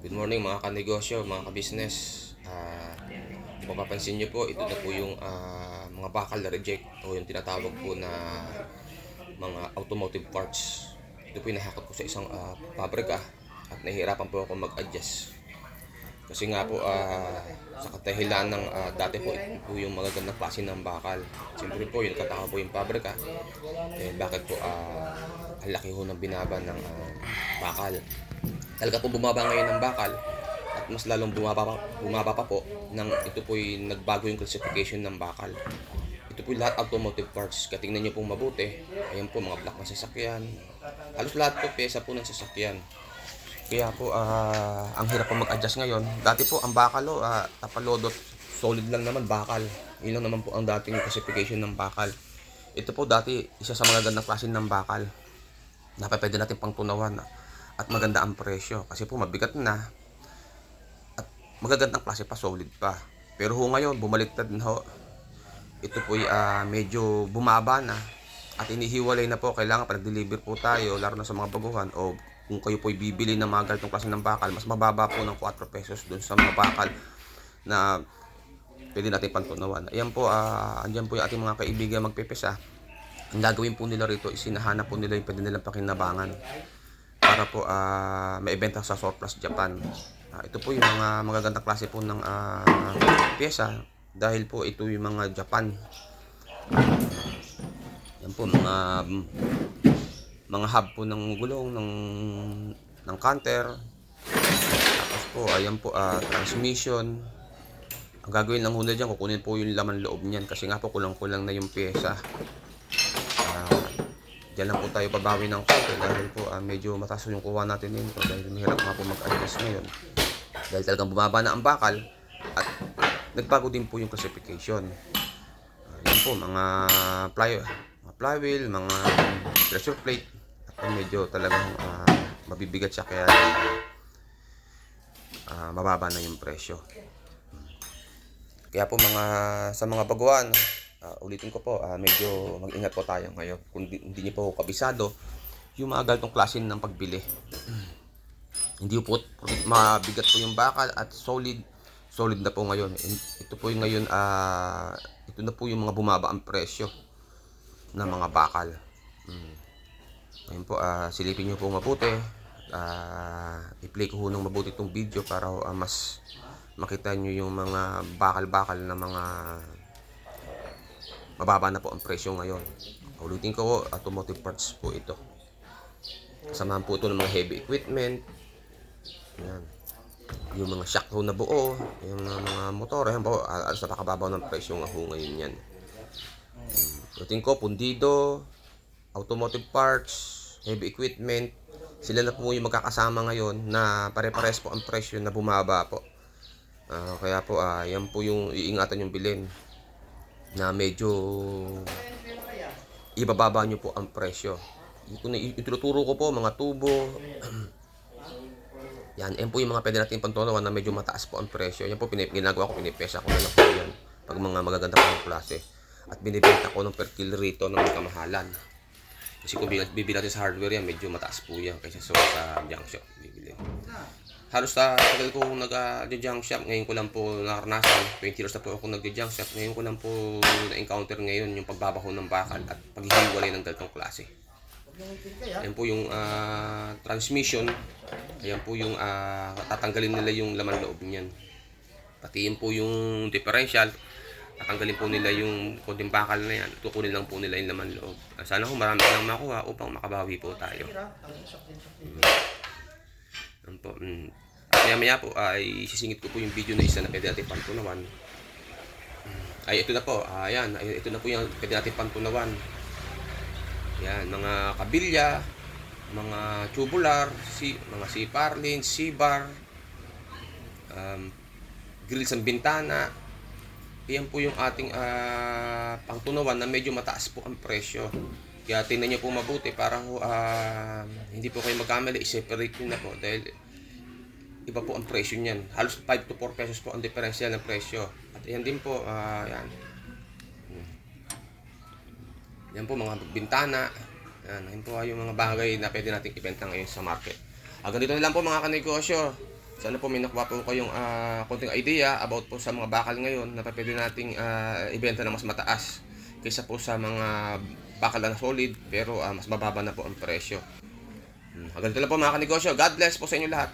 Good morning mga kanegosyo, mga kabisnes. Ah, kung mapapansin nyo po, ito na po yung ah, mga bakal na reject o yung tinatawag po na mga automotive parts. Ito po yung nahakot ko sa isang ah, pabrika at nahihirapan po ako mag-adjust. Kasi nga po, ah, sa katahilan ng ah, dati po, ito po yung magagandang klase ng bakal. Siyempre po, yung kataka po yung pabrika. Eh, bakit po, ah, ang laki ho ng binaba ng ah, bakal. Talaga po bumaba ngayon ng bakal at mas lalong bumaba pa, bumaba pa po nang ito po yung nagbago yung classification ng bakal. Ito po yung lahat automotive parts. Kaya tingnan nyo pong mabuti. Ayan po mga black na sasakyan. Halos lahat po pyesa po ng sasakyan. Kaya po ah, ang hirap po mag-adjust ngayon. Dati po ang bakal o uh, tapalodot solid lang naman bakal. Yun lang naman po ang dating classification ng bakal. Ito po dati isa sa mga gandang klase ng bakal na pwede natin pang tunawan at maganda ang presyo. Kasi po mabigat na. At magagandang klase pa solid pa. Pero ho ngayon bumaliktad na ho. Ito po ay medyo bumaba na. At inihiwalay na po kailangan pag deliver po tayo laro na sa mga baguhan. O kung kayo po ay bibili ng mga ganitong klase ng bakal mas mababa po ng 4 pesos dun sa mga bakal na pwede natin pantunawan. Ayan po ah andyan po yung ating mga kaibigan magpipisa. Ang gagawin po nila rito is hinahanap po nila yung pwede nilang pakinabangan para po ah maibenta sa Surplus Japan. Ah, ito po yung mga magagandang klase po ng ah, pyesa dahil po ito yung mga Japan. Yan po mga mga hub po ng gulong ng ng counter. Tapos po ayan po ah, transmission. Ang gagawin lang muna dyan, kukunin po yung laman loob niyan kasi nga po kulang-kulang na yung pyesa. Diyan lang po tayo babawi ng konti dahil po ah, medyo mataas yung kuha natin nito dahil mahirap nga po mag-adjust ngayon. Dahil talagang bumaba na ang bakal at nagbago din po yung classification. Ah, yan po, mga fly, mga flywheel, mga pressure plate at medyo talagang ah, mabibigat siya kaya ah, mababa na yung presyo. Kaya po mga sa mga baguhan, ah, ulitin ko po, ah, medyo mag-ingat po tayo ngayon. Kung di, hindi niyo po kabisado, yung mga ganitong klase ng pagbili. hindi po mabigat po yung bakal at solid solid na po ngayon. Ito po yung ngayon ah ito na po yung mga bumaba ang presyo ng mga bakal. Mm. Ngayon po ah silipin niyo po mabuti. Ah i-play ko ng mabuti itong video para ah, mas makita niyo yung mga bakal-bakal na mga mababa na po ang presyo ngayon. Ulitin ko, automotive parts po ito. Kasamahan po ito ng mga heavy equipment. Yan. Yung mga shock ho na buo, yung mga, mga motor, yan po, al- alas napakababaw ng presyo nga ho ngayon yan. Ulitin ko, pundido, automotive parts, heavy equipment, sila na po yung magkakasama ngayon na pare-pares po ang presyo na bumaba po. Ah, kaya po, ah, yan po yung iingatan yung bilhin na medyo ibababa nyo po ang presyo. Kung ituturo ko po, mga tubo, yan, yan po yung mga pwede natin pantunawan na medyo mataas po ang presyo. Yan po, pinip, ginagawa ko, pinipesa ko na lang po yan. Pag mga magaganda po klase. At binibenta ko ng per kilo rito ng kamahalan. Kasi kung bibili natin sa hardware yan, medyo mataas po yan kaysa sa, sa junk shop. Bibili. Halos sa tagal ko nag-junk shop, ngayon ko lang po naranasan. 20 years na po ako nag-junk shop. Ngayon ko lang po na-encounter ngayon yung pagbabaho ng bakal at paghihiwalay ng ganitong klase. Ayan po yung ah, transmission. Ayan po yung ah, tatanggalin nila yung laman loob niyan. Pati yun po yung differential. Tatanggalin po nila yung konting bakal na yan. Tukunin lang po nila yung laman loob. Sana ko marami lang makuha upang makabawi po tayo. Yan po. Mm. Maya maya po ay sisingit ko po yung video na isa na pwede natin pantunawan. Mm. Ay ito na po. Ayan. Ay, ito na po yung pwede natin pantunawan. Yan. Mga kabilya. Mga tubular. Si, mga C-parlin. C-bar. Um, grill sa bintana. Yan po yung ating ah, pangtunawan na medyo mataas po ang presyo. Kaya tingnan niyo po mabuti para ho, ah, hindi po kayo magkamali, i-separate nyo na po dahil iba po ang presyo niyan. Halos 5 to 4 pesos po ang diferensya ng presyo. At yan din po, ah, yan. Yan po mga bintana. Yan, yan po yung mga bagay na pwede nating ibenta ngayon sa market. Hanggang dito na lang po mga kanegosyo. Sana po may nakuha po kayong ah, konting idea about po sa mga bakal ngayon na pwede nating ah, ibenta ng mas mataas kaysa po sa mga bakal na solid pero ah, mas mababa na po ang presyo. Hmm, Hanggang dito lang po mga kanegosyo. God bless po sa inyo lahat.